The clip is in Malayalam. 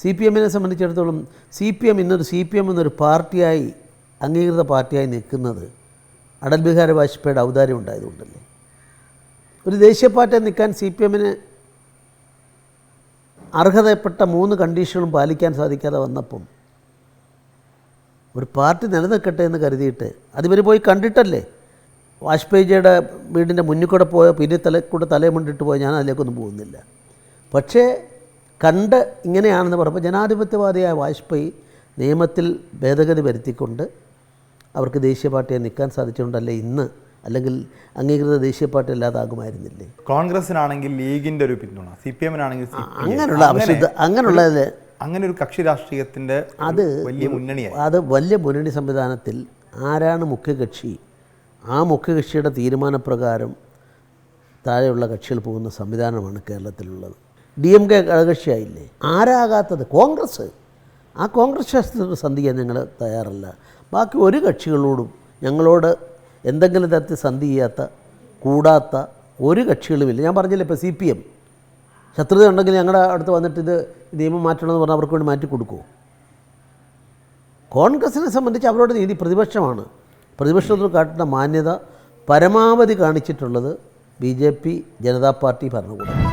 സി പി എമ്മിനെ സംബന്ധിച്ചിടത്തോളം സി പി എം ഇന്നൊരു സി പി എം എന്നൊരു പാർട്ടിയായി അംഗീകൃത പാർട്ടിയായി നിൽക്കുന്നത് അടൽ ബിഹാരി വാജ്പേയിയുടെ ഔദാര്യം ഉണ്ടായതുകൊണ്ടല്ലേ? ഒരു ദേശീയ പാർട്ടിയായി നിൽക്കാൻ സി പി എമ്മിന് അർഹതപ്പെട്ട മൂന്ന് കണ്ടീഷനുകളും പാലിക്കാൻ സാധിക്കാതെ വന്നപ്പം ഒരു പാർട്ടി നിലനിൽക്കട്ടെ എന്ന് കരുതിയിട്ട് അതിവർ പോയി കണ്ടിട്ടല്ലേ? വാജ്പേയിജിയുടെ വീടിന്റെ മുന്നിൽ കൂടെ പോയ പിന്നെ തല കൂടെ തലമുണ്ടിട്ട് പോയ ഞാൻ അതിലേക്കൊന്നും പോകുന്നില്ല. പക്ഷേ കണ്ട് ഇങ്ങനെയാണെന്ന് പറയുമ്പോൾ ജനാധിപത്യവാദിയായ വാജ്പേയി നിയമത്തിൽ ഭേദഗതി വരുത്തിക്കൊണ്ട് അവർക്ക് ദേശീയ പാർട്ടിയെ നിൽക്കാൻ സാധിച്ചുകൊണ്ടല്ലേ ഇന്ന്? അല്ലെങ്കിൽ അംഗീകൃത ദേശീയ പാർട്ടി അല്ലാതാകുമായിരുന്നില്ലേ? കോൺഗ്രസിനാണെങ്കിൽ ലീഗിന്റെ ഒരു പിന്തുണ സി പി എമ്മിനാണെങ്കിൽ അങ്ങനെയുള്ള അവശ്യത അങ്ങനെയുള്ളത് അങ്ങനെ ഒരു കക്ഷി രാഷ്ട്രീയത്തിന്റെ അത് വലിയ മുന്നണി അത് വലിയ മുന്നണി സംവിധാനത്തിൽ ആരാണ് മുഖ്യകക്ഷി ആ മുഖ്യകക്ഷിയുടെ തീരുമാനപ്രകാരം താഴെയുള്ള കക്ഷികൾ പോകുന്ന സംവിധാനമാണ് കേരളത്തിലുള്ളത്. ഡി എം കെ ഘടകകക്ഷിയായില്ലേ ആരാകാത്തത്? കോൺഗ്രസ്. ആ കോൺഗ്രസ് ശാസ്ത്രത്തിൽ സന്ധി ചെയ്യാൻ ഞങ്ങൾ തയ്യാറല്ല. ബാക്കി ഒരു കക്ഷികളോടും ഞങ്ങളോട് എന്തെങ്കിലും തരത്തിൽ സന്ധി ചെയ്യാത്ത കൂടാത്ത ഒരു കക്ഷികളുമില്ല. ഞാൻ പറഞ്ഞില്ല ഇപ്പോൾ സി പി എം. ശത്രുത ഉണ്ടെങ്കിൽ ഞങ്ങളുടെ അടുത്ത് വന്നിട്ട് ഇത് നിയമം മാറ്റണമെന്ന് പറഞ്ഞാൽ അവർക്ക് വേണ്ടി മാറ്റി കൊടുക്കുമോ കോൺഗ്രസിനെ സംബന്ധിച്ച് അവരുടെ നീതി പ്രതിപക്ഷമാണ്. പ്രതിപക്ഷത്തിൽ കാട്ടുന്ന മാന്യത പരമാവധി കാണിച്ചിട്ടുള്ളത് B J P Janata party ഭരണകൂടം.